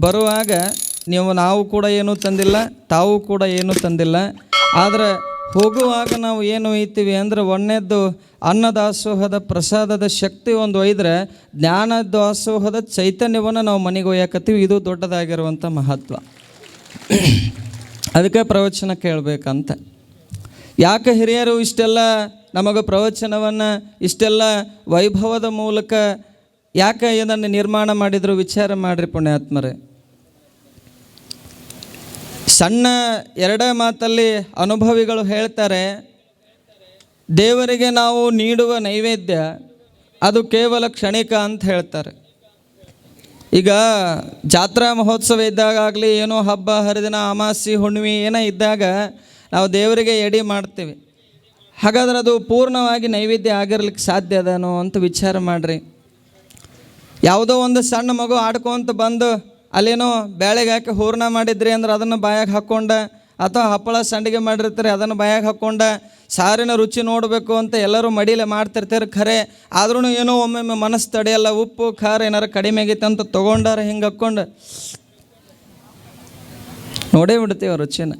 ಬರುವಾಗ ನೀವು ನಾವು ಕೂಡ ಏನೂ ತಂದಿಲ್ಲ, ತಾವು ಕೂಡ ಏನೂ ತಂದಿಲ್ಲ. ಆದರೆ ಹೋಗುವಾಗ ನಾವು ಏನು ಒಯ್ತೀವಿ ಅಂದರೆ ಒಂದನೇದ್ದು ಅನ್ನದಾಸೋಹದ ಪ್ರಸಾದದ ಶಕ್ತಿ ಒಂದು ಒಯ್ದರೆ ಜ್ಞಾನ ದಾಸೋಹದ ಚೈತನ್ಯವನ್ನು ನಾವು ಮನೆಗೆ ಒಯ್ಯಾಕತ್ತೀವಿ. ಇದು ದೊಡ್ಡದಾಗಿರುವಂಥ ಮಹತ್ವ. ಅದಕ್ಕೆ ಪ್ರವಚನ ಕೇಳಬೇಕಂತ. ಯಾಕೆ ಹಿರಿಯರು ಇಷ್ಟೆಲ್ಲ ನಮಗೆ ಪ್ರವಚನವನ್ನು ಇಷ್ಟೆಲ್ಲ ವೈಭವದ ಮೂಲಕ ಯಾಕೆ ಇದನ್ನು ನಿರ್ಮಾಣ ಮಾಡಿದ್ರು? ವಿಚಾರ ಮಾಡಿರಿ ಪುಣ್ಯಾತ್ಮರೇ. ಸಣ್ಣ ಎರಡೇ ಮಾತಲ್ಲಿ ಅನುಭವಿಗಳು ಹೇಳ್ತಾರೆ, ದೇವರಿಗೆ ನಾವು ನೀಡುವ ನೈವೇದ್ಯ ಅದು ಕೇವಲ ಕ್ಷಣಿಕ ಅಂತ ಹೇಳ್ತಾರೆ. ಈಗ ಜಾತ್ರಾ ಮಹೋತ್ಸವ ಇದ್ದಾಗಲಿ ಏನೋ ಹಬ್ಬ, ಹರಿದಿನ ಅಮಾಸಿ ಹುಣ್ಣಿಮೆ ಏನೋ ಇದ್ದಾಗ ನಾವು ದೇವರಿಗೆ ಎಡಿ ಮಾಡ್ತೀವಿ. ಹಾಗಾದ್ರೆ ಅದು ಪೂರ್ಣವಾಗಿ ನೈವೇದ್ಯ ಆಗಿರ್ಲಿಕ್ಕೆ ಸಾಧ್ಯ ಅದನೋ ಅಂತ ವಿಚಾರ ಮಾಡಿರಿ. ಯಾವುದೋ ಒಂದು ಸಣ್ಣ ಮಗು ಆಡ್ಕೊಂತ ಬಂದು ಅಲ್ಲೇನೋ ಬ್ಯಾಳೆಗೆ ಹಾಕಿ ಹೂರ್ಣ ಮಾಡಿದ್ರಿ ಅಂದ್ರೆ ಅದನ್ನು ಬಾಯಾಗೆ ಹಾಕ್ಕೊಂಡ, ಅಥವಾ ಹಪ್ಪಳ ಸಂಡಿಗೆ ಮಾಡಿರ್ತಾರೆ ಅದನ್ನು ಬಾಯಾಗೆ ಹಾಕ್ಕೊಂಡ, ಸಾರಿನ ರುಚಿ ನೋಡಬೇಕು ಅಂತ ಎಲ್ಲರೂ ಮಡಿಲೆ ಮಾಡ್ತಿರ್ತಾರೆ ಖರೆ. ಆದ್ರೂ ಏನೋ ಒಮ್ಮೊಮ್ಮೆ ಮನಸ್ಸು ತಡೆಯಲ್ಲ, ಉಪ್ಪು, ಖಾರ ಏನಾರು ಕಡಿಮೆ ಆಗೈತೆ ಅಂತ ತೊಗೊಂಡಾರ ಹಿಂಗೆ ಹಾಕ್ಕೊಂಡು. ನೋಡೇ ಬಿಡ್ತೀವಿ ರುಚಿನ.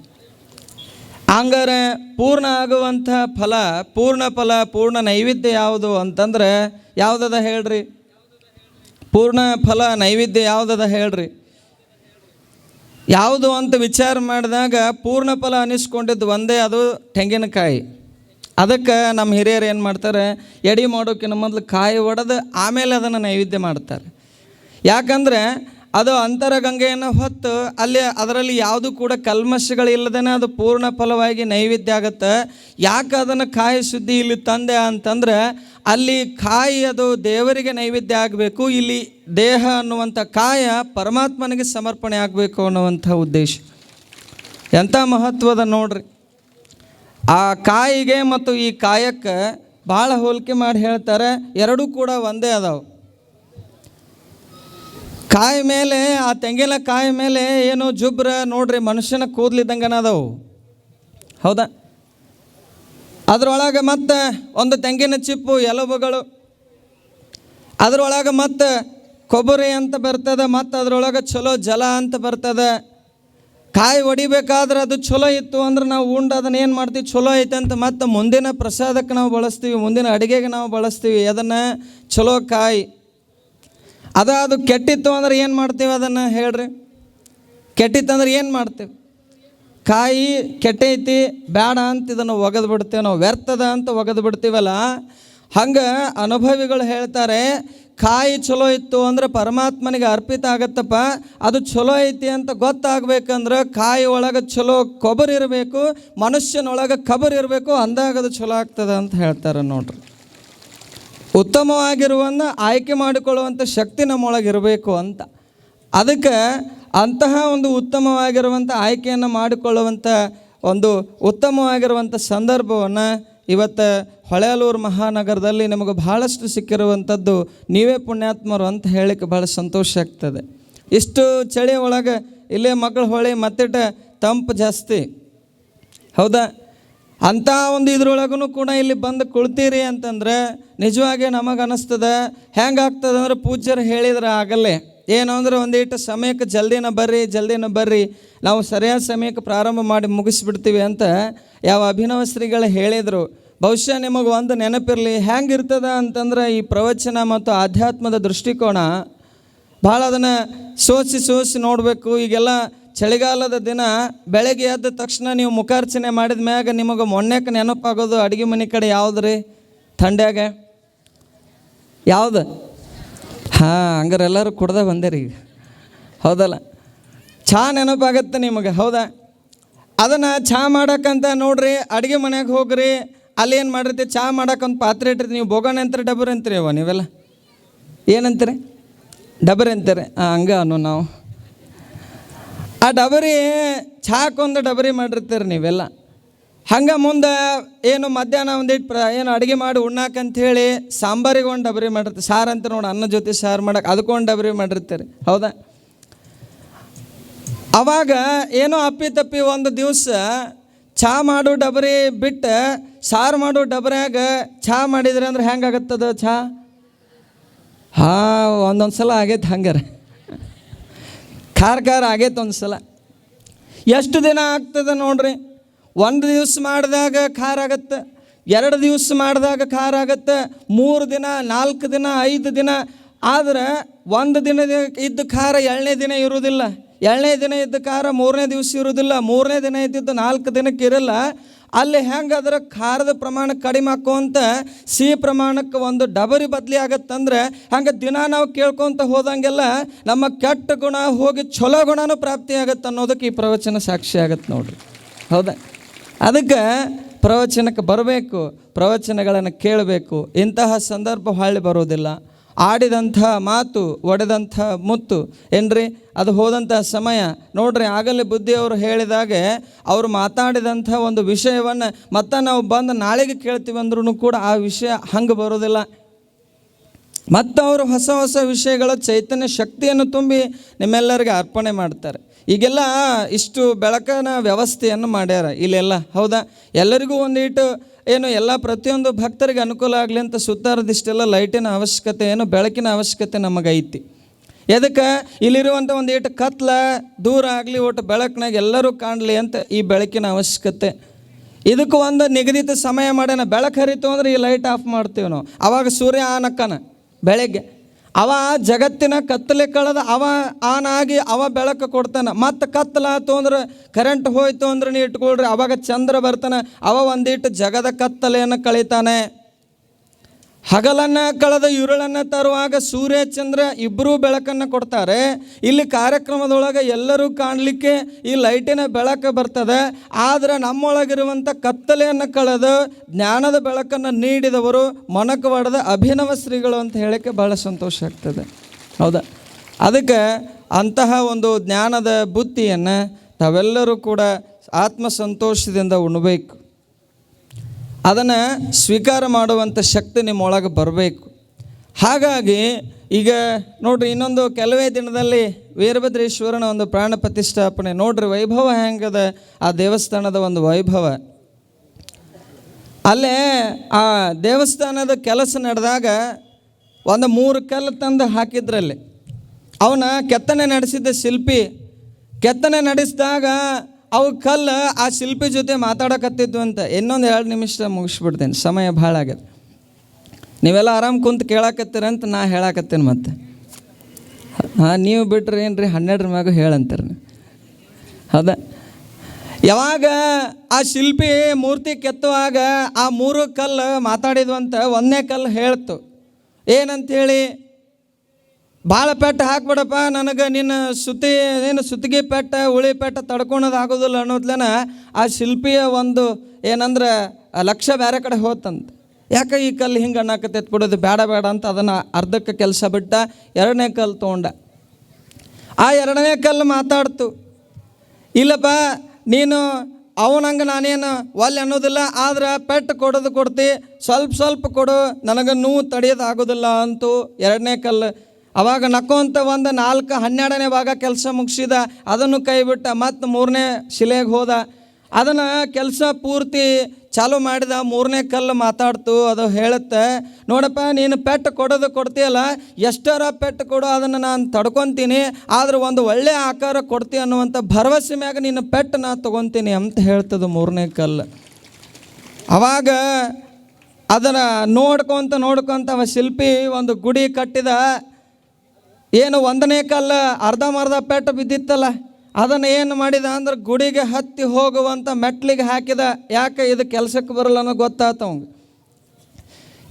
ಹಂಗಾರೆ ಪೂರ್ಣ ಆಗುವಂಥ ಫಲ, ಪೂರ್ಣ ಫಲ, ಪೂರ್ಣ ನೈವೇದ್ಯ ಯಾವುದು ಅಂತಂದ್ರೆ, ಯಾವುದದ ಹೇಳ್ರಿ? ಪೂರ್ಣ ಫಲ, ನೈವೇದ್ಯ ಯಾವುದದ ಹೇಳ್ರಿ? ಯಾವುದು ಅಂತ ವಿಚಾರ ಮಾಡಿದಾಗ ಪೂರ್ಣ ಫಲ ಅನ್ನಿಸ್ಕೊಂಡಿದ್ದು ಒಂದೇ, ಅದು ತೆಂಗಿನಕಾಯಿ. ಅದಕ್ಕೆ ನಮ್ಮ ಹಿರಿಯರು ಏನು ಮಾಡ್ತಾರೆ, ಎಡಿ ಮಾಡೋಕ್ಕಿಂತ ಮೊದಲು ಕಾಯಿ ಒಡೆದು ಆಮೇಲೆ ಅದನ್ನು ನೈವೇದ್ಯ ಮಾಡ್ತಾರೆ. ಯಾಕಂದರೆ ಅದು ಅಂತರಗಂಗೆಯನ್ನು ಹೊತ್ತು ಅಲ್ಲಿ ಅದರಲ್ಲಿ ಯಾವುದು ಕೂಡ ಕಲ್ಮಶಗಳಿಲ್ಲದೇ ಅದು ಪೂರ್ಣ ಫಲವಾಗಿ ನೈವೇದ್ಯ ಆಗುತ್ತೆ. ಯಾಕೆ ಅದನ್ನು ಕಾಯಿ ಸುದ್ದಿ ಇಲ್ಲಿ ತಂದೆ ಅಂತಂದ್ರೆ ಅಲ್ಲಿ ಕಾಯಿ ಅದು ದೇವರಿಗೆ ನೈವೇದ್ಯ ಆಗಬೇಕು, ಇಲ್ಲಿ ದೇಹ ಅನ್ನುವಂಥ ಕಾಯ ಪರಮಾತ್ಮನಿಗೆ ಸಮರ್ಪಣೆ ಆಗಬೇಕು ಅನ್ನುವಂಥ ಉದ್ದೇಶ. ಎಂಥ ಮಹತ್ವದ ನೋಡ್ರಿ. ಆ ಕಾಯಿಗೆ ಮತ್ತು ಈ ಕಾಯಕ್ಕೆ ಭಾಳ ಹೋಲಿಕೆ ಮಾಡಿ ಹೇಳ್ತಾರೆ, ಎರಡೂ ಕೂಡ ಒಂದೇ ಅದಾವೆ. ಕಾಯಿ ಮೇಲೆ, ಆ ತೆಂಗಿನ ಕಾಯಿ ಮೇಲೆ ಏನು ಜುಬ್ರ ನೋಡ್ರಿ, ಮನುಷ್ಯನ ಕೂದಲಿದ್ದಂಗನ ಅದಾವು ಹೌದಾ? ಅದರೊಳಗೆ ಮತ್ತೆ ಒಂದು ತೆಂಗಿನ ಚಿಪ್ಪು, ಎಲುಬುಗಳು. ಅದರೊಳಗೆ ಮತ್ತೆ ಕೊಬ್ಬರಿ ಅಂತ ಬರ್ತದೆ, ಮತ್ತು ಅದರೊಳಗೆ ಚಲೋ ಜಲ ಅಂತ ಬರ್ತದೆ. ಕಾಯಿ ಹೊಡಿಬೇಕಾದ್ರೆ ಅದು ಚಲೋ ಇತ್ತು ಅಂದ್ರೆ ನಾವು ಉಂಡು, ಅದನ್ನ ಏನು ಮಾಡ್ತೀವಿ? ಚಲೋ ಐತೆ ಅಂತ ಮತ್ತು ಮುಂದಿನ ಪ್ರಸಾದಕ್ಕೆ ನಾವು ಬಳಸ್ತೀವಿ, ಮುಂದಿನ ಅಡುಗೆಗೆ ನಾವು ಬಳಸ್ತೀವಿ. ಅದನ್ನು ಚಲೋ ಕಾಯಿ ಅದ ಅದು ಕೆಟ್ಟಿತ್ತು ಅಂದ್ರೆ ಏನು ಮಾಡ್ತೀವಿ ಅದನ್ನು ಹೇಳ್ರಿ? ಕೆಟ್ಟಿತ್ತು ಅಂದ್ರೆ ಏನು ಮಾಡ್ತೀವಿ? ಕಾಯಿ ಕೆಟ್ಟೈತಿ ಬೇಡ ಅಂತ ಇದನ್ನು ಒಗೆದು ಬಿಡ್ತೇವೆ ನಾವು ವ್ಯರ್ಥದ ಅಂತ ಒಗೆದು ಬಿಡ್ತೀವಲ್ಲ ಹಂಗೆ ಅನುಭವಿಗಳು ಹೇಳ್ತಾರೆ, ಕಾಯಿ ಚಲೋ ಇತ್ತು ಅಂದ್ರೆ ಪರಮಾತ್ಮನಿಗೆ ಅರ್ಪಿತ ಆಗತ್ತಪ್ಪ, ಅದು ಚಲೋ ಐತಿ ಅಂತ ಗೊತ್ತಾಗಬೇಕಂದ್ರೆ ಕಾಯಿ ಒಳಗೆ ಚಲೋ ಕೊಬ್ಬರಿ ಇರಬೇಕು, ಮನುಷ್ಯನೊಳಗೆ ಕಬರ್ ಇರಬೇಕು, ಅಂದಾಗ ಅದು ಚಲೋ ಆಗ್ತದೆ ಅಂತ ಹೇಳ್ತಾರೆ ನೋಡ್ರಿ. ಉತ್ತಮವಾಗಿರುವನ್ನ ಆಯ್ಕೆ ಮಾಡಿಕೊಳ್ಳುವಂಥ ಶಕ್ತಿ ನಮ್ಮೊಳಗಿರಬೇಕು ಅಂತ. ಅದಕ್ಕೆ ಅಂತಹ ಒಂದು ಉತ್ತಮವಾಗಿರುವಂಥ ಆಯ್ಕೆಯನ್ನು ಮಾಡಿಕೊಳ್ಳುವಂಥ ಒಂದು ಉತ್ತಮವಾಗಿರುವಂಥ ಸಂದರ್ಭವನ್ನು ಇವತ್ತು ಹೊಳೆಯಲೂರು ಮಹಾನಗರದಲ್ಲಿ ನಿಮಗೆ ಭಾಳಷ್ಟು ಸಿಕ್ಕಿರುವಂಥದ್ದು ನೀವೇ ಪುಣ್ಯಾತ್ಮರು ಅಂತ ಹೇಳಕ್ಕೆ ಭಾಳ ಸಂತೋಷ ಆಗ್ತದೆ. ಇಷ್ಟು ಚಳಿ ಒಳಗೆ ಇಲ್ಲೇ ಮಕ್ಕಳು ಹೊಳೆ ಮತ್ತಿಟ ತಂಪು ಜಾಸ್ತಿ. ಹೌದಾ? ಅಂಥ ಒಂದು ಇದ್ರೊಳಗೂ ಕೂಡ ಇಲ್ಲಿ ಬಂದು ಕುಳ್ತೀರಿ ಅಂತಂದ್ರೆ ನಿಜವಾಗಿ ನಮಗೆ ಅನ್ನಿಸ್ತದೆ ಹೆಂಗೆ ಆಗ್ತದೆ ಅಂದ್ರೆ ಪೂಜ್ಯರು ಹೇಳಿದ್ರೆ ಆಗಲ್ಲೇ. ಏನು ಅಂದ್ರೆ ಒಂದಿಟ್ಟು ಸಮಯಕ್ಕೆ ಜಲ್ದಿನ ಬರ್ರಿ ಜಲ್ದಿನ ಬರ್ರಿ. ನಾವು ಸರಿಯಾದ ಸಮಯಕ್ಕೆ ಪ್ರಾರಂಭ ಮಾಡಿ ಮುಗಿಸ್ಬಿಡ್ತೀವಿ ಅಂತ ಯಾವ ಅಭಿನವ ಶ್ರೀಗಳು ಹೇಳಿದರು. ಬಹುಶಃ ನಿಮಗೆ ಒಂದು ನೆನಪಿರಲಿ, ಹೆಂಗಿರ್ತದ ಅಂತಂದ್ರೆ ಈ ಪ್ರವಚನ ಮತ್ತು ಆಧ್ಯಾತ್ಮದ ದೃಷ್ಟಿಕೋನ ಭಾಳ ಅದನ್ನು ಸೋಸಿ ಸೋಸಿ ನೋಡಬೇಕು. ಈಗೆಲ್ಲ ಚಳಿಗಾಲದ ದಿನ ಬೆಳಗ್ಗೆ ಎದ್ದ ತಕ್ಷಣ ನೀವು ಮುಖಾರ್ಚನೆ ಮಾಡಿದ ಮ್ಯಾಗ ನಿಮಗೆ ಮೊನ್ನೆಕ್ಕೆ ನೆನಪಾಗೋದು ಅಡುಗೆ ಮನೆ ಕಡೆ ಯಾವ್ದು ರೀ ಥಂಡ್ಯಾಗ? ಯಾವುದು? ಹಾಂ, ಹಂಗಾರೆ ಎಲ್ಲರೂ ಕುಡ್ದ ಬಂದೇರಿ ಈಗ. ಹೌದಲ್ಲ? ಚಹಾ ನೆನಪಾಗತ್ತೆ ನಿಮಗೆ, ಹೌದಾ? ಅದನ್ನು ಚಹಾ ಮಾಡೋಕ್ಕಂತ ನೋಡ್ರಿ, ಅಡುಗೆ ಮನೆಗೆ ಹೋಗ್ರಿ, ಅಲ್ಲಿ ಏನು ಮಾಡಿರ್ತೀವಿ ಚಹಾ ಮಾಡಕ್ಕಂತ ಪಾತ್ರೆ ಇಟ್ಟಿರ್ತೀವಿ ನೀವು ಬೋಗಣೆ ಅಂತಾರೆ ಡಬರ್ ಅಂತೀರಿ ಅವ ನೀವೆಲ್ಲ? ಏನಂತೀರಿ? ಡಬರ್ ಅಂತೀರಿ? ಹಾಂ ಹಂಗ ಅನ್ನೋ ನಾವು. ಆ ಡಬರಿ ಚಾಕೊಂದು ಡಬರಿ ಮಾಡಿರ್ತೀರಿ ನೀವೆಲ್ಲ. ಹಂಗೆ ಮುಂದೆ ಏನು ಮಧ್ಯಾಹ್ನ ಒಂದಿಟ್ಟು ಪ್ರ ಏನು ಅಡುಗೆ ಮಾಡಿ ಉಣ್ಣಾಕಂಥೇಳಿ ಸಾಂಬಾರಿಗೆ ಒಂದು ಡಬರಿ ಮಾಡಿರ್ತೀರಿ. ಸಾರು ಅಂತ ನೋಡಿ ಅನ್ನ ಜೊತೆ ಸಾರು ಮಾಡಕ್ಕೆ ಅದಕ್ಕೊಂದು ಡಬರಿ ಮಾಡಿರ್ತೀರಿ. ಹೌದಾ? ಅವಾಗ ಏನೋ ಅಪ್ಪಿ ತಪ್ಪಿ ಒಂದು ದಿವಸ ಚಹಾ ಮಾಡು ಡಬರಿ ಬಿಟ್ಟು ಸಾರು ಮಾಡು ಡಬರಿಯಾಗ ಚಹಾ ಮಾಡಿದ್ರೆ ಅಂದ್ರೆ ಹೆಂಗಾಗತ್ತದ ಚಹಾ ಹಾಂ ಒಂದೊಂದು ಸಲ ಆಗೈತೆ ಹಂಗಾರೆ. ಖಾರ ಖಾರ ಆಗೈತೆ ಒಂದು ಸಲ ಎಷ್ಟು ದಿನ ಆಗ್ತದೆ ನೋಡ್ರಿ? ಒಂದು ದಿವಸ ಮಾಡಿದಾಗ ಖಾರ ಆಗತ್ತೆ, ಎರಡು ದಿವಸ ಮಾಡಿದಾಗ ಖಾರ ಆಗತ್ತೆ, ಮೂರು ದಿನ, ನಾಲ್ಕು ದಿನ, ಐದು ದಿನ. ಆದ್ರೆ ಒಂದು ದಿನದ ಇದ್ದ ಖಾರ ಎರಡನೇ ದಿನ ಇರೋದಿಲ್ಲ. ಎರಡನೇ ದಿನ ಇದ್ದ ಖಾರ ಮೂರನೇ ದಿವಸ ಇರೋದಿಲ್ಲ. ಮೂರನೇ ದಿನ ಇದ್ದಿದ್ದು ನಾಲ್ಕು ದಿನಕ್ಕೆ ಇರಲ್ಲ. ಅಲ್ಲಿ ಹೆಂಗಾದ್ರೆ ಖಾರದ ಪ್ರಮಾಣ ಕಡಿಮೆ ಹಾಕೋಂತ ಸಿಹಿ ಪ್ರಮಾಣಕ್ಕೆ ಒಂದು ಡಬರಿ ಬದಲಿ ಆಗತ್ತಂದ್ರೆ ಹಂಗೆ ದಿನ ನಾವು ಕೇಳ್ಕೊತ ಹೋದಂಗೆಲ್ಲ ನಮ್ಮ ಕೆಟ್ಟ ಗುಣ ಹೋಗಿ ಛಲೋ ಗುಣನೂ ಪ್ರಾಪ್ತಿ ಆಗತ್ತೆ ಅನ್ನೋದಕ್ಕೆ ಈ ಪ್ರವಚನ ಸಾಕ್ಷಿ ಆಗತ್ತೆ ನೋಡ್ರಿ. ಹೌದಾ? ಅದಕ್ಕೆ ಪ್ರವಚನಕ್ಕೆ ಬರಬೇಕು, ಪ್ರವಚನಗಳನ್ನು ಕೇಳಬೇಕು. ಇಂತಹ ಸಂದರ್ಭ ಹಳ್ಳಿ ಬರೋದಿಲ್ಲ. ಆಡಿದಂಥ ಮಾತು, ಒಡೆದಂಥ ಮುತ್ತು ಏನ್ರಿ? ಅದು ಹೋದಂಥ ಸಮಯ. ನೋಡ್ರಿ, ಆಗಲೇ ಬುದ್ಧಿಯವರು ಹೇಳಿದಾಗೆ ಅವರು ಮಾತಾಡಿದಂಥ ಒಂದು ವಿಷಯವನ್ನು ಮತ್ತೆ ನಾವು ಬಂದು ನಾಳೆಗೆ ಕೇಳ್ತೀವಿ ಅಂದ್ರೂ ಕೂಡ ಆ ವಿಷಯ ಹಂಗೆ ಬರೋದಿಲ್ಲ. ಮತ್ತು ಅವರು ಹೊಸ ಹೊಸ ವಿಷಯಗಳ ಚೈತನ್ಯ ಶಕ್ತಿಯನ್ನು ತುಂಬಿ ನಿಮ್ಮೆಲ್ಲರಿಗೆ ಅರ್ಪಣೆ ಮಾಡ್ತಾರೆ. ಈಗೆಲ್ಲ ಇಷ್ಟು ಬೆಳಕನ ವ್ಯವಸ್ಥೆಯನ್ನು ಮಾಡ್ಯಾರ ಇಲ್ಲೆಲ್ಲ. ಹೌದಾ? ಎಲ್ಲರಿಗೂ ಒಂದೀಟು ಏನು ಎಲ್ಲ ಪ್ರತಿಯೊಂದು ಭಕ್ತರಿಗೆ ಅನುಕೂಲ ಆಗಲಿ ಅಂತ ಸುತ್ತಾರದಿಷ್ಟೆಲ್ಲ ಲೈಟಿನ ಅವಶ್ಯಕತೆ ಏನು, ಬೆಳಕಿನ ಅವಶ್ಯಕತೆ ನಮಗೈತಿ. ಎದಕ್ಕೆ? ಇಲ್ಲಿರುವಂಥ ಒಂದು ಏಟು ಕತ್ಲ ದೂರ ಆಗಲಿ, ಒಟ್ಟು ಬೆಳಕಿನಾಗ ಎಲ್ಲರೂ ಕಾಣಲಿ ಅಂತ ಈ ಬೆಳಕಿನ ಅವಶ್ಯಕತೆ. ಇದಕ್ಕೆ ಒಂದು ನಿಗದಿತ ಸಮಯ ಮಾಡ್ಯಾನ ಬೆಳಕು ಹರಿತು ಅಂದ್ರೆ ಈ ಲೈಟ್ ಆಫ್ ಮಾಡ್ತೀವಿ ನಾವು. ಅವಾಗ ಸೂರ್ಯ ಆನ್ ಅಕ್ಕನ ಬೆಳಗ್ಗೆ. ಅವ ಜಗತ್ತಿನ ಕತ್ತಲೆ ಕಳೆದ ಅವ ಆನಾಗಿ ಅವ ಬೆಳಕು ಕೊಡ್ತಾನೆ. ಮತ್ತು ಕತ್ತಲಾತು ಅಂದ್ರೆ ಕರೆಂಟ್ ಹೋಯ್ತು ಅಂದ್ರೆ ನೀ ಇಟ್ಕೊಳ್ರಿ, ಅವಾಗ ಚಂದ್ರ ಬರ್ತಾನೆ, ಅವ ಒಂದಿಟ್ಟು ಜಗದ ಕತ್ತಲೆಯನ್ನು ಕಳೀತಾನೆ. ಹಗಲನ್ನು ಕಳೆದ ಇರುಳನ್ನು ತರುವಾಗ ಸೂರ್ಯ ಚಂದ್ರ ಇಬ್ಬರೂ ಬೆಳಕನ್ನು ಕೊಡ್ತಾರೆ. ಇಲ್ಲಿ ಕಾರ್ಯಕ್ರಮದೊಳಗೆ ಎಲ್ಲರೂ ಕಾಣಲಿಕ್ಕೆ ಈ ಲೈಟಿನ ಬೆಳಕು ಬರ್ತದೆ. ಆದರೆ ನಮ್ಮೊಳಗಿರುವಂಥ ಕತ್ತಲೆಯನ್ನು ಕಳೆದು ಜ್ಞಾನದ ಬೆಳಕನ್ನು ನೀಡಿದವರು ಮೊನಕವಾಡದ ಅಭಿನವ ಶ್ರೀಗಳು ಅಂತ ಹೇಳೋಕ್ಕೆ ಭಾಳ ಸಂತೋಷ ಆಗ್ತದೆ. ಹೌದಾ? ಅದಕ್ಕೆ ಅಂತಹ ಒಂದು ಜ್ಞಾನದ ಬುದ್ಧಿಯನ್ನು ತಾವೆಲ್ಲರೂ ಕೂಡ ಆತ್ಮ ಸಂತೋಷದಿಂದ ಉಣ್ಬೇಕು. ಅದನ್ನು ಸ್ವೀಕಾರ ಮಾಡುವಂಥ ಶಕ್ತಿ ನಿಮ್ಮೊಳಗೆ ಬರಬೇಕು. ಹಾಗಾಗಿ ಈಗ ನೋಡ್ರಿ ಇನ್ನೊಂದು ಕೆಲವೇ ದಿನದಲ್ಲಿ ವೀರಭದ್ರೇಶ್ವರನ ಒಂದು ಪ್ರಾಣ ಪ್ರತಿಷ್ಠಾಪನೆ. ನೋಡ್ರಿ ವೈಭವ ಹೆಂಗದ ಆ ದೇವಸ್ಥಾನದ ಒಂದು ವೈಭವ. ಅಲ್ಲೇ ಆ ದೇವಸ್ಥಾನದ ಕೆಲಸ ನಡೆದಾಗ ಒಂದು ಮೂರು ಕಲ್ಲು ತಂದು ಹಾಕಿದ್ರಲ್ಲಿ. ಅವನ ಕೆತ್ತನೆ ನಡೆಸಿದ್ದ ಶಿಲ್ಪಿ, ಕೆತ್ತನೆ ನಡೆಸಿದಾಗ ಅವು ಕಲ್ಲು ಆ ಶಿಲ್ಪಿ ಜೊತೆ ಮಾತಾಡಕತ್ತಿದ್ವು ಅಂತ ಇನ್ನೊಂದು ಎರಡು ನಿಮಿಷ ಮುಗಿಸ್ಬಿಡ್ತೇನೆ. ಸಮಯ ಭಾಳ ಆಗ್ಯದ ನೀವೆಲ್ಲ ಆರಾಮ್ ಕುಂತು ಕೇಳಾಕತ್ತೀರಂತ ನಾ ಹೇಳಾಕತ್ತೇನೆ ಮತ್ತೆ. ಹಾಂ, ನೀವು ಬಿಟ್ರೆ ಏನು ರೀ ಹನ್ನೆರಡರ ಮ್ಯಾಗ ಹೇಳಂತೀರಿ ಹೌದ? ಯಾವಾಗ ಆ ಶಿಲ್ಪಿ ಮೂರ್ತಿ ಕೆತ್ತುವಾಗ ಆ ಮೂರು ಕಲ್ಲು ಮಾತಾಡಿದ್ವಂತ ಒಂದನೇ ಕಲ್ಲು ಹೇಳ್ತು. ಏನಂತೇಳಿ? ಭಾಳ ಪೆಟ್ಟು ಹಾಕ್ಬಿಡಪ್ಪ, ನನಗೆ ನಿನ್ನ ಸುತ್ತಿ ಏನು ಸುತ್ತಿಗೆ ಪೆಟ್ಟ ಉಳಿ ಪೆಟ್ಟ ತಡ್ಕೊಳೋದು ಆಗೋದಿಲ್ಲ ಅನ್ನೋದ್ಲೇನ ಆ ಶಿಲ್ಪಿಯ ಒಂದು ಏನಂದ್ರೆ ಲಕ್ಷ್ಯ ಬೇರೆ ಕಡೆ ಹೋತಂತ. ಯಾಕೆ ಈ ಕಲ್ಲು ಹಿಂಗೆ ಅನ್ನಕತ್ತೈತೆ ಬಿಡೋದು ಬೇಡ ಬೇಡ ಅಂತ ಅದನ್ನು ಅರ್ಧಕ್ಕೆ ಕೆಲಸ ಬಿಟ್ಟ, ಎರಡನೇ ಕಲ್ಲು ತೊಗೊಂಡ. ಆ ಎರಡನೇ ಕಲ್ಲು ಮಾತಾಡ್ತು, ಇಲ್ಲಪ್ಪ, ನೀನು ಅವನಂಗೆ ನಾನೇನು ಒಲ್ಲೆ ಅನ್ನೋದಿಲ್ಲ, ಆದ್ರೆ ಪೆಟ್ಟು ಕೊಡೋದು ಕೊಡ್ತಿ, ಸ್ವಲ್ಪ ಸ್ವಲ್ಪ ಕೊಡು, ನನಗೆ ನೋವು ತಡೆಯೋದು ಆಗೋದಿಲ್ಲ ಅಂತೂ ಎರಡನೇ ಕಲ್ಲು ಅವಾಗ ನಕ್ಕೊಂತ ಒಂದು ನಾಲ್ಕು ಹನ್ನೆರಡನೇ ಭಾಗ ಕೆಲಸ ಮುಗಿಸಿದ, ಅದನ್ನು ಕೈ ಬಿಟ್ಟ ಮತ್ತು ಮೂರನೇ ಶಿಲೆಗೆ ಹೋದ. ಅದನ್ನು ಕೆಲಸ ಪೂರ್ತಿ ಚಾಲು ಮಾಡಿದ, ಮೂರನೇ ಕಲ್ಲು ಮಾತಾಡ್ತು, ಅದು ಹೇಳುತ್ತೆ, ನೋಡಪ್ಪ, ನೀನು ಪೆಟ್ಟು ಕೊಡೋದು ಕೊಡ್ತೀಯಲ್ಲ, ಎಷ್ಟರ ಪೆಟ್ಟು ಕೊಡು, ಅದನ್ನು ನಾನು ತಡ್ಕೊತೀನಿ, ಆದ್ರೆ ಒಂದು ಒಳ್ಳೆಯ ಆಕಾರ ಕೊಡ್ತೀಯ ಅನ್ನುವಂಥ ಭರವಸೆ ಮ್ಯಾಗ ನಿನ್ನ ಪೆಟ್ಟು ನಾ ತೊಗೊತೀನಿ ಅಂತ ಹೇಳ್ತದೆ ಮೂರನೇ ಕಲ್ಲು. ಅವಾಗ ಅದನ್ನು ನೋಡ್ಕೊತ ನೋಡ್ಕೊತ ಅವ ಶಿಲ್ಪಿ ಒಂದು ಗುಡಿ ಕಟ್ಟಿದ ಏನು ಒಂದನೇ ಕಲ್ಲು ಅರ್ಧಂಬರ್ಧ ಪೆಟ್ಟು ಬಿದ್ದಿತ್ತಲ್ಲ? ಅದನ್ನು ಏನು ಮಾಡಿದ ಅಂದ್ರೆ ಗುಡಿಗೆ ಹತ್ತಿ ಹೋಗುವಂಥ ಮೆಟ್ಲಿಗೆ ಹಾಕಿದ. ಯಾಕೆ ಇದು ಕೆಲಸಕ್ಕೆ ಬರಲ್ಲ ಅನ್ನೋ ಗೊತ್ತಾಯ್ತು ಅವಂಗೆ.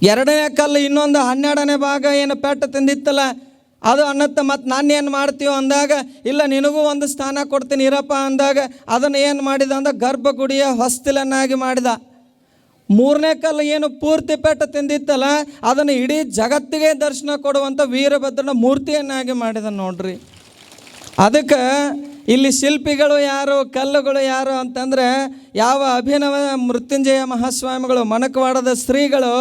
ಎರಡನೇ ಕಲ್ಲು ಇನ್ನೊಂದು ಹನ್ನೆರಡನೇ ಭಾಗ ಏನು ಪೆಟ್ಟು ತಿಂದಿತ್ತಲ್ಲ? ಅದು ಅನ್ನತ್ತ ಮತ್ತು ನಾನು ಏನು ಮಾಡ್ತೀವೋ ಅಂದಾಗ, ಇಲ್ಲ ನಿನಗೂ ಒಂದು ಸ್ಥಾನ ಕೊಡ್ತೀನಿ ಇರಪ್ಪ ಅಂದಾಗ ಅದನ್ನು ಏನು ಮಾಡಿದ ಅಂದ್ರೆ ಗರ್ಭಗುಡಿಯ ಹೊಸ್ತಿಲನ್ನಾಗಿ ಮಾಡಿದ. ಮೂರನೇ ಕಲ್ಲು ಏನು ಪೂರ್ತಿ ಪೆಟ್ಟು ತಿಂದಿತ್ತಲ್ಲ, ಅದನ್ನು ಇಡೀ ಜಗತ್ತಿಗೆ ದರ್ಶನ ಕೊಡುವಂಥ ವೀರಭದ್ರನ ಮೂರ್ತಿಯನ್ನಾಗಿ ಮಾಡಿದ ನೋಡ್ರಿ. ಅದಕ್ಕೆ ಇಲ್ಲಿ ಶಿಲ್ಪಿಗಳು ಯಾರು, ಕಲ್ಲುಗಳು ಯಾರು ಅಂತಂದರೆ ಯಾವ ಅಭಿನವ ಮೃತ್ಯುಂಜಯ ಮಹಾಸ್ವಾಮಿಗಳು, ಮನಕವಾಡದ ಶ್ರೀಗಳು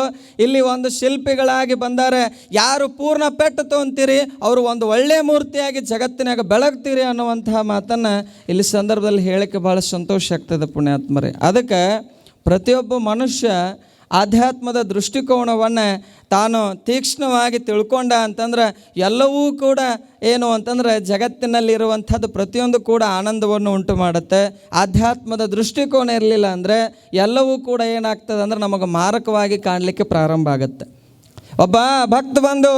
ಇಲ್ಲಿ ಒಂದು ಶಿಲ್ಪಿಗಳಾಗಿ ಬಂದಾರೆ. ಯಾರು ಪೂರ್ಣ ಪೆಟ್ಟು ತೊಗೊಂತೀರಿ, ಅವರು ಒಂದು ಒಳ್ಳೆಯ ಮೂರ್ತಿಯಾಗಿ ಜಗತ್ತಿನಾಗ ಬೆಳಗ್ತೀರಿ ಅನ್ನುವಂತಹ ಮಾತನ್ನು ಇಲ್ಲಿ ಸಂದರ್ಭದಲ್ಲಿ ಹೇಳಕ್ಕೆ ಭಾಳ ಸಂತೋಷ ಆಗ್ತದೆ ಪುಣ್ಯಾತ್ಮರೇ. ಅದಕ್ಕೆ ಪ್ರತಿಯೊಬ್ಬ ಮನುಷ್ಯ ಆಧ್ಯಾತ್ಮದ ದೃಷ್ಟಿಕೋನವನ್ನು ತಾನು ತೀಕ್ಷ್ಣವಾಗಿ ತಿಳ್ಕೊಂಡ ಅಂತಂದ್ರೆ ಎಲ್ಲವೂ ಕೂಡ ಏನು ಅಂತಂದ್ರೆ ಜಗತ್ತಿನಲ್ಲಿರುವಂಥದ್ದು ಪ್ರತಿಯೊಂದು ಕೂಡ ಆನಂದವನ್ನು ಉಂಟು ಮಾಡುತ್ತೆ. ಆಧ್ಯಾತ್ಮದ ದೃಷ್ಟಿಕೋನ ಇರಲಿಲ್ಲ ಅಂದರೆ ಎಲ್ಲವೂ ಕೂಡ ಏನಾಗ್ತದೆ ಅಂದ್ರೆ ನಮಗೆ ಮಾರಕವಾಗಿ ಕಾಣಲಿಕ್ಕೆ ಪ್ರಾರಂಭ ಆಗುತ್ತೆ. ಒಬ್ಬ ಭಕ್ತ ಬಂದು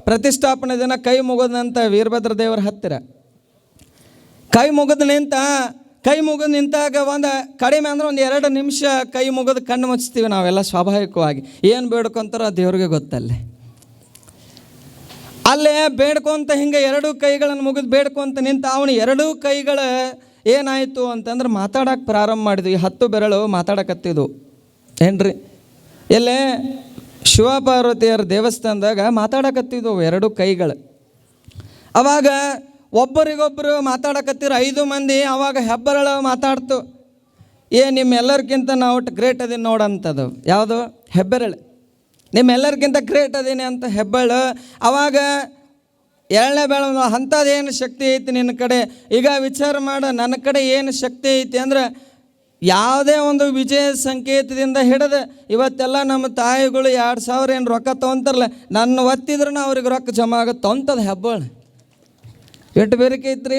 ಪ್ರತಿಷ್ಠಾಪನೆ ದಿನ ಕೈ ಮುಗಿದಂತ ವೀರಭದ್ರ ದೇವರ ಹತ್ತಿರ. ಕೈ ಮುಗಿದ ನಿಂತ ಕೈ ಮುಗಿದು ನಿಂತಾಗ ಒಂದು ಕಡಿಮೆ ಅಂದ್ರೆ ಒಂದು ಎರಡು ನಿಮಿಷ ಕೈ ಮುಗಿದು ಕಣ್ಣು ಮುಚ್ತೀವಿ ನಾವೆಲ್ಲ ಸ್ವಾಭಾವಿಕವಾಗಿ. ಏನು ಬೇಡ್ಕೊಂತಾರೋ ದೇವ್ರಿಗೆ ಗೊತ್ತಲ್ಲೇ. ಅಲ್ಲೇ ಬೇಡ್ಕೊಂತ ಹಿಂಗೆ ಎರಡೂ ಕೈಗಳನ್ನು ಮುಗಿದು ಬೇಡ್ಕೊಂತ ನಿಂತ ಅವನು ಎರಡೂ ಕೈಗಳ ಏನಾಯಿತು ಅಂತಂದ್ರೆ ಮಾತಾಡಕ್ಕೆ ಪ್ರಾರಂಭ ಮಾಡಿದ್ವಿ. ಹತ್ತು ಬೆರಳು ಮಾತಾಡಕತ್ತಿದ್ವು. ಏನ್ರಿ? ಎಲ್ಲೇ ಶಿವಪಾರ್ವತಿಯರ ದೇವಸ್ಥಾನದಾಗ ಮಾತಾಡಕತ್ತಿದ್ವು ಎರಡು ಕೈಗಳು. ಅವಾಗ ಒಬ್ಬರಿಗೊಬ್ಬರು ಮಾತಾಡಕತ್ತಿರ ಐದು ಮಂದಿ, ಅವಾಗ ಹೆಬ್ಬರಳ ಮಾತಾಡ್ತು. ಏ ನಿಮ್ಮೆಲ್ಲರಿಗಿಂತ ನಾವು ಗ್ರೇಟ್ ಅದೀನಿ ನೋಡಂಥದ್ದು ಯಾವುದು? ಹೆಬ್ಬೆರಳು. ನಿಮ್ಮೆಲ್ಲರಿಗಿಂತ ಗ್ರೇಟ್ ಅದೀನಿ ಅಂತ ಹೆಬ್ಬಳು ಅವಾಗ ಎರಡನೇ ಬೆಳ ಅಂಥದ್ದೇನು ಶಕ್ತಿ ಐತಿ ನಿನ್ನ ಕಡೆ? ಈಗ ವಿಚಾರ ಮಾಡು, ನನ್ನ ಕಡೆ ಏನು ಶಕ್ತಿ ಐತಿ ಅಂದ್ರೆ ಯಾವುದೇ ಒಂದು ವಿಜಯ ಸಂಕೇತದಿಂದ ಹಿಡಿದು ಇವತ್ತೆಲ್ಲ ನಮ್ಮ ತಾಯಿಗಳು ಎರಡು ಸಾವಿರ ಏನು ರೊಕ್ಕ ತೊಗೊಂತಾರಲ್ಲ, ನನ್ನ ಒತ್ತಿದ್ರೂ ಅವ್ರಿಗೆ ರೊಕ್ಕ ಜಮಾ ಆಗುತ್ತೆ ಅಂಥದ್ದು ಹೆಬ್ಬಾಳು ಎಷ್ಟು ಬೇರಿಕೆ ಐತ್ರಿ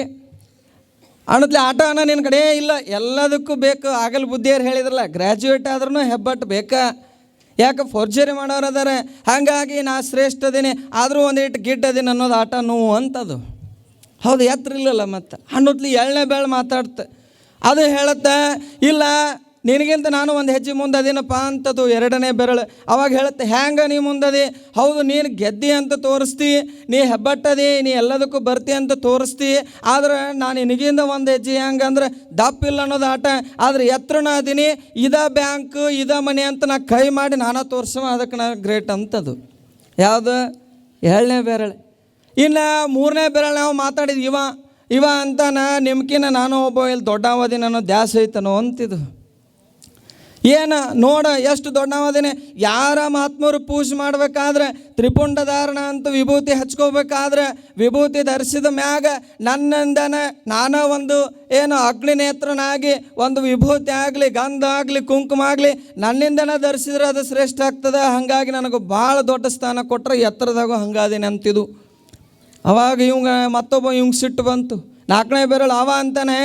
ಅನ್ನತ್ಲೆ ಆಟ ಅಣ್ಣ ನಿನ್ನ ಕಡೆ ಇಲ್ಲ, ಎಲ್ಲದಕ್ಕೂ ಬೇಕು. ಆಗಲ್ ಬುದ್ಧಿಯವ್ರು ಹೇಳಿದ್ರಲ್ಲ ಗ್ರ್ಯಾಜುಯೇಟ್ ಆದ್ರೂ ಹೆಬ್ಬಟ್ಟು ಬೇಕಾ? ಯಾಕೆ ಫೋರ್ಜರಿ ಮಾಡೋರು ಅದಾರೆ? ಹಾಗಾಗಿ ನಾ ಶ್ರೇಷ್ಠ ಅದೀನಿ, ಆದರೂ ಒಂದಿಟ್ಟು ಗಿಡ್ ಅದೀನಿ ಅನ್ನೋದು ಆಟ ನೋವು ಅಂತದು. ಹೌದು ಎತ್ತರಿಲ್ಲಲ್ಲ ಮತ್ತು. ಹಣ್ಣುತ್ಲಿ ಎಳ್ಳೆ ಬೇಳೆ ಮಾತಾಡ್ತ. ಅದು ಹೇಳುತ್ತೆ, ಇಲ್ಲ ನಿನಗಿಂತ ನಾನು ಒಂದು ಹೆಜ್ಜೆ ಮುಂದೆ ಅದೇನಪ್ಪ ಅಂತದು ಎರಡನೇ ಬೆರಳು. ಅವಾಗ ಹೇಳುತ್ತೆ, ಹ್ಯಾಂಗ ನೀ ಮುಂದದೆ? ಹೌದು, ನೀನು ಗೆದ್ದಿ ಅಂತ ತೋರಿಸ್ತಿ, ನೀ ಹೆಬ್ಬಟ್ಟದಿ, ನೀ ಎಲ್ಲದಕ್ಕೂ ಬರ್ತಿ ಅಂತ ತೋರಿಸ್ತಿ, ಆದ್ರೆ ನಾನು ನಿನಗಿಂದ ಒಂದು ಹೆಜ್ಜೆ ಹೆಂಗಂದ್ರೆ ದಪ್ಪಿಲ್ಲ ಅನ್ನೋದು ಆಟ. ಆದ್ರೆ ಎತ್ತರನ ಅದೀನಿ, ಇದ ಬ್ಯಾಂಕ್, ಇದ ಮನೆ ಅಂತ ನಾ ಕೈ ಮಾಡಿ ನಾನು ತೋರಿಸುವ ಅದಕ್ಕೆ ನಾ ಗ್ರೇಟ್ ಅಂತದು. ಯಾವುದು? ಏಳನೇ ಬೆರಳು. ಇನ್ನು ಮೂರನೇ ಬೆರಳು ನಾವು ಮಾತಾಡಿದ್ವಿ, ಇವ ಇವ ಅಂತ ನಾ, ನಿಮ್ಕಿನ್ನ ನಾನು ಒಬ್ಬ ಇಲ್ಲಿ ದೊಡ್ಡವದಿ ಅನ್ನೋ ದ್ಯಾಸ ಐತನೋ ಅಂತಿದ್ದು ಏನು ನೋಡ ಎಷ್ಟು ದೊಡ್ಡವಾದೇನೆ ಯಾರ ಮಹಾತ್ಮರು ಪೂಜೆ ಮಾಡಬೇಕಾದ್ರೆ ತ್ರಿಪುಂಡಧಾರಣ ಅಂತ ವಿಭೂತಿ ಹಚ್ಕೋಬೇಕಾದ್ರೆ ವಿಭೂತಿ ಧರಿಸಿದ ಮ್ಯಾಗ ನನ್ನಿಂದನೇ ನಾನ ಒಂದು ಏನು ಅಗ್ನಿ ನೇತ್ರನಾಗಿ ಒಂದು ವಿಭೂತಿ ಆಗಲಿ, ಗಂಧ ಆಗಲಿ, ಕುಂಕುಮ ಆಗಲಿ ನನ್ನಿಂದನೇ ಧರಿಸಿದ್ರೆ ಅದು ಶ್ರೇಷ್ಠ ಆಗ್ತದೆ. ಹಾಗಾಗಿ ನನಗೆ ಭಾಳ ದೊಡ್ಡ ಸ್ಥಾನ ಕೊಟ್ಟರೆ ಎತ್ತರದಾಗೂ ಹಂಗಾದೀನಿ ಅಂತಿದು. ಅವಾಗ ಇವಂಗ ಮತ್ತೊಬ್ಬ ಇವಂಗೆ ಸಿಟ್ಟು ಬಂತು. ನಾಲ್ಕನೇ ಬೆರಳು ಅವ ಅಂತಾನೆ,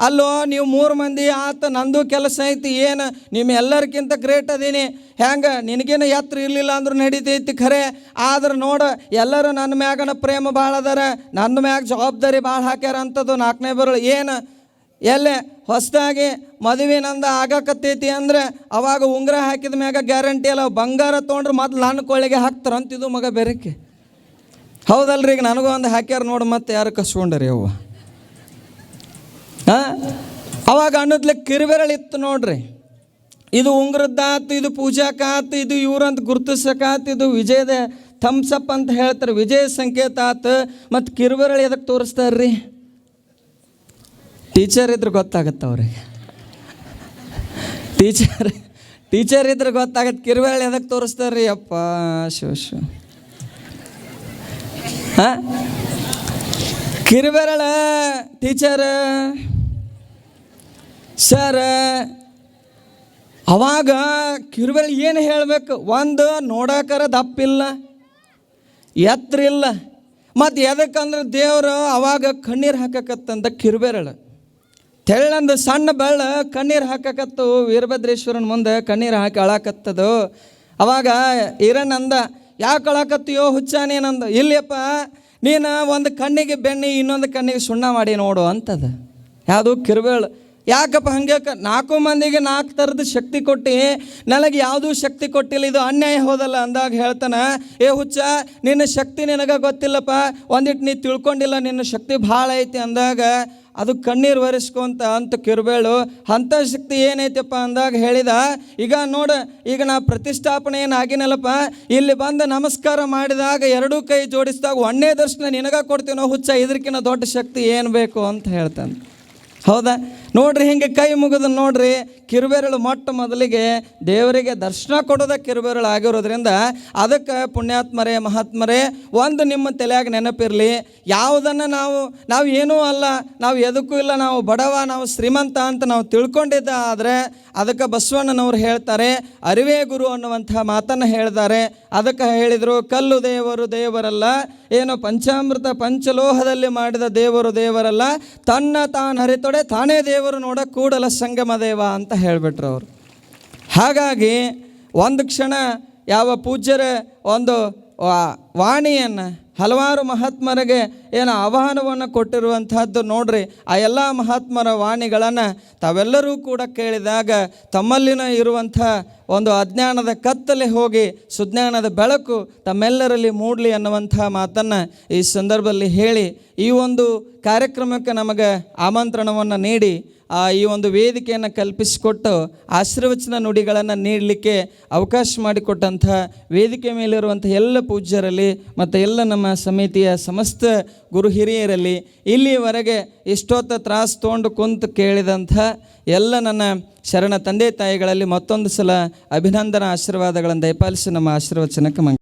ಅಲ್ಲೋ, ನೀವು ಮೂರು ಮಂದಿ ಆತ, ನಂದು ಕೆಲಸ ಐತಿ, ಏನು? ನಿಮ್ಮ ಎಲ್ಲರಿಗಿಂತ ಗ್ರೇಟ್ ಅದೀನಿ. ಹೆಂಗೆ? ನಿನಗೇನು ಎತ್ತರ ಇರಲಿಲ್ಲ ಅಂದ್ರೂ ನಡೀತೈತಿ ಖರೆ. ಆದ್ರೆ ನೋಡು, ಎಲ್ಲರೂ ನನ್ನ ಮ್ಯಾಗನ ಪ್ರೇಮ ಭಾಳ ಅದಾರ. ನನ್ನ ಮ್ಯಾಗ ಜವಾಬ್ದಾರಿ ಭಾಳ ಹಾಕ್ಯಾರ ಅಂಥದ್ದು ನಾಲ್ಕನೇ ಬೆರಳು. ಏನು? ಎಲ್ಲೇ? ಹೊಸದಾಗಿ ಮದುವೆ ನಂದು ಆಗಕತ್ತೈತಿ ಅಂದ್ರೆ, ಅವಾಗ ಉಂಗುರ ಹಾಕಿದ ಮ್ಯಾಗ ಗ್ಯಾರಂಟಿ ಅಲ್ಲ, ಬಂಗಾರ ತೊಗೊಂಡ್ರೆ ಮೊದಲು ನನ್ನ ಕೊಳ್ಳಿಗೆ ಹಾಕ್ತಾರಂತಿದ್ದು ಮಗ ಬೆರಕೆ. ಹೌದಲ್ರಿ, ಈಗ ನನಗೂ ಒಂದು ಹಾಕ್ಯಾರ ನೋಡು ಮತ್ತೆ ಯಾರು ಕಸ್ಕೊಂಡ್ರಿ ಅವ್ವ? ಅವಾಗ ಅನ್ನದ್ಲೆ ಕಿರುವೆರಳಿತ್ತು ಇತ್ತು ನೋಡ್ರಿ. ಇದು ಉಂಗ್ರದ್ದಾತು, ಇದು ಪೂಜಾಕಾತು, ಇದು ಇವ್ರಂತ ಗುರುತಿಸಕಾತು, ಇದು ವಿಜಯದ ಥಮ್ಸಪ್ ಅಂತ ಹೇಳ್ತಾರೆ. ವಿಜಯ ಸಂಕೇತ ಆತು, ಮತ್ತು ಕಿರುಬೆರಳಿ ಎದಕ್ಕೆ ತೋರಿಸ್ತಾರ್ರಿ? ಟೀಚರ್ ಇದ್ರೆ ಗೊತ್ತಾಗತ್ತೆ ಅವ್ರಿಗೆ. ಟೀಚರ್ ಟೀಚರ್ ಇದ್ರೆ ಗೊತ್ತಾಗತ್ತೆ ಕಿರುಬೆರಳಿ ಎದಕ್ಕೆ ತೋರಿಸ್ತಾರ್ರಿ? ಅಪ್ಪ ಶಿವ ಶಿವ ಹಾಂ ಕಿರುಬೆರಳ ಟೀಚರ್ ಸರ್, ಅವಾಗ ಕಿರುಬೆರಳು ಏನು ಹೇಳಬೇಕು? ಒಂದು, ನೋಡಕರ ದಪ್ಪಿಲ್ಲ, ಎತ್ತರಿಲ್ಲ. ಮತ್ತು ಎದಕ್ಕಂದ್ರೆ ದೇವರು ಅವಾಗ ಕಣ್ಣೀರು ಹಾಕಕತ್ತಂತ ಕಿರುಬೆರಳ. ತೆಳ್ಳಂದು ಸಣ್ಣ ಬೆಳ್ಳ ಕಣ್ಣೀರು ಹಾಕಕತ್ತು, ವೀರಭದ್ರೇಶ್ವರನ ಮುಂದೆ ಕಣ್ಣೀರು ಹಾಕಿ ಅಳಾಕತ್ತದು. ಅವಾಗ ಇರನಂದ ಯಾಕೆ ಅಳಾಕತ್ತೀಯೋ ಹುಚ್ಚ ನೀನಂದ ಇಲ್ಲಪ್ಪ ನೀನು ಒಂದು ಕಣ್ಣಿಗೆ ಬೆಣ್ಣೆ ಇನ್ನೊಂದು ಕಣ್ಣಿಗೆ ಸುಣ್ಣ ಮಾಡಿ ನೋಡು ಅಂತದ. ಯಾವುದು ಕಿರುಬೇಳು ಯಾಕಪ್ಪ ಹಂಗೆ ನಾಲ್ಕು ಮಂದಿಗೆ ನಾಲ್ಕು ಥರದ ಶಕ್ತಿ ಕೊಟ್ಟು, ನನಗೆ ಯಾವುದೂ ಶಕ್ತಿ ಕೊಟ್ಟಿಲ್ಲ, ಇದು ಅನ್ಯಾಯ ಹೋದಲ್ಲ ಅಂದಾಗ ಹೇಳ್ತಾನೆ, ಏ ಹುಚ್ಚ, ನಿನ್ನ ಶಕ್ತಿ ನಿನಗೆ ಗೊತ್ತಿಲ್ಲಪ್ಪ ಒಂದಿಟ್ಟು ನೀ ತಿಳ್ಕೊಂಡಿಲ್ಲ, ನಿನ್ನ ಶಕ್ತಿ ಭಾಳ ಐತಿ ಅಂದಾಗ, ಅದು ಕಣ್ಣೀರು ಒರೆಸ್ಕೊಂತ ಅಂತ ಕಿರುಬೇಳು, ಅಂಥ ಶಕ್ತಿ ಏನೈತಪ್ಪ ಅಂದಾಗ ಹೇಳಿದ, ಈಗ ನೋಡು, ಈಗ ನಾ ಪ್ರತಿಷ್ಠಾಪನೆ ಏನಾಗಿನಲ್ಲಪ್ಪ ಇಲ್ಲಿ ಬಂದು ನಮಸ್ಕಾರ ಮಾಡಿದಾಗ ಎರಡೂ ಕೈ ಜೋಡಿಸಿದಾಗ ಒಣ್ಣೆ ದರ್ಶನ ನಿನಗ ಕೊಡ್ತೀನೋ ಹುಚ್ಚ ಇದಕ್ಕಿಂತ ದೊಡ್ಡ ಶಕ್ತಿ ಏನು ಬೇಕು ಅಂತ ಹೇಳ್ತಾನೆ. ಹೌದಾ? ನೋಡ್ರಿ ಹಿಂಗೆ ಕೈ ಮುಗಿದು ನೋಡ್ರಿ ಕಿರುಬೆರಳು ಮೊಟ್ಟ ಮೊದಲಿಗೆ ದೇವರಿಗೆ ದರ್ಶನ ಕೊಡೋದ ಕಿರುಬೆರಳು ಆಗಿರೋದ್ರಿಂದ ಅದಕ್ಕೆ ಪುಣ್ಯಾತ್ಮರೇ, ಮಹಾತ್ಮರೇ, ಒಂದು ನಿಮ್ಮ ತಲೆಯಾಗ ನೆನಪಿರಲಿ. ಯಾವುದನ್ನು ನಾವು ನಾವು ಏನೂ ಅಲ್ಲ, ನಾವು ಎದಕ್ಕೂ ಇಲ್ಲ, ನಾವು ಬಡವ, ನಾವು ಶ್ರೀಮಂತ ಅಂತ ನಾವು ತಿಳ್ಕೊಂಡಿದ್ದ ಆದರೆ ಅದಕ್ಕೆ ಬಸವಣ್ಣನವರು ಹೇಳ್ತಾರೆ, ಅರಿವೇ ಗುರು ಅನ್ನುವಂಥ ಮಾತನ್ನು ಹೇಳಿದ್ದಾರೆ ಅದಕ್ಕೆ ಹೇಳಿದರು, ಕಲ್ಲು ದೇವರು ದೇವರಲ್ಲ, ಏನು ಪಂಚಾಮೃತ ಪಂಚಲೋಹದಲ್ಲಿ ಮಾಡಿದ ದೇವರು ದೇವರಲ್ಲ, ತನ್ನ ತಾನು ಹರಿತೊಡೆ ತಾನೇ ದೇವರು ನೋಡ ಕೂಡಲ ಸಂಗಮ ದೇವ ಅಂತ ಹೇಳಿಬಿಟ್ರು ಅವರು. ಹಾಗಾಗಿ ಒಂದು ಕ್ಷಣ ಯಾವ ಪೂಜ್ಯರ ಒಂದು ವಾಣಿಯನ್ನು ಹಲವಾರು ಮಹಾತ್ಮರಿಗೆ ಏನು ಆಹ್ವಾನವನ್ನು ಕೊಟ್ಟಿರುವಂತಹದ್ದು ನೋಡ್ರಿ, ಆ ಎಲ್ಲ ಮಹಾತ್ಮರ ವಾಣಿಗಳನ್ನು ತಾವೆಲ್ಲರೂ ಕೂಡ ಕೇಳಿದಾಗ ತಮ್ಮಲ್ಲಿನ ಇರುವಂಥ ಒಂದು ಅಜ್ಞಾನದ ಕತ್ತಲೆ ಹೋಗಿ ಸುಜ್ಞಾನದ ಬೆಳಕು ತಮ್ಮೆಲ್ಲರಲ್ಲಿ ಮೂಡಲಿ ಅನ್ನುವಂಥ ಮಾತನ್ನು ಈ ಸಂದರ್ಭದಲ್ಲಿ ಹೇಳಿ, ಈ ಒಂದು ಕಾರ್ಯಕ್ರಮಕ್ಕೆ ನಮಗೆ ಆಮಂತ್ರಣವನ್ನು ನೀಡಿ, ಆ ಈ ಒಂದು ವೇದಿಕೆಯನ್ನು ಕಲ್ಪಿಸಿಕೊಟ್ಟು ಆಶೀರ್ವಚನ ನುಡಿಗಳನ್ನು ನೀಡಲಿಕ್ಕೆ ಅವಕಾಶ ಮಾಡಿಕೊಟ್ಟಂಥ ವೇದಿಕೆ ಮೇಲಿರುವಂಥ ಎಲ್ಲ ಪೂಜ್ಯರಲ್ಲಿ ಮತ್ತು ಎಲ್ಲ ನಮ್ಮ ಸಮಿತಿಯ ಸಮಸ್ತ ಗುರು ಹಿರಿಯರಲ್ಲಿ ಇಲ್ಲಿಯವರೆಗೆ ಇಷ್ಟೊತ್ತ ತ್ರಾಸು ತೊಗೊಂಡು ಕುಂತು ಕೇಳಿದಂಥ ಎಲ್ಲ ನನ್ನ ಶರಣ ತಂದೆ ತಾಯಿಗಳಲ್ಲಿ ಮತ್ತೊಂದು ಸಲ ಅಭಿನಂದನ ಆಶೀರ್ವಾದಗಳನ್ನು ದಯಪಾಲಿಸಿ ನಮ್ಮ ಆಶೀರ್ವಚನಕ್ಕೆ ಮಂಗ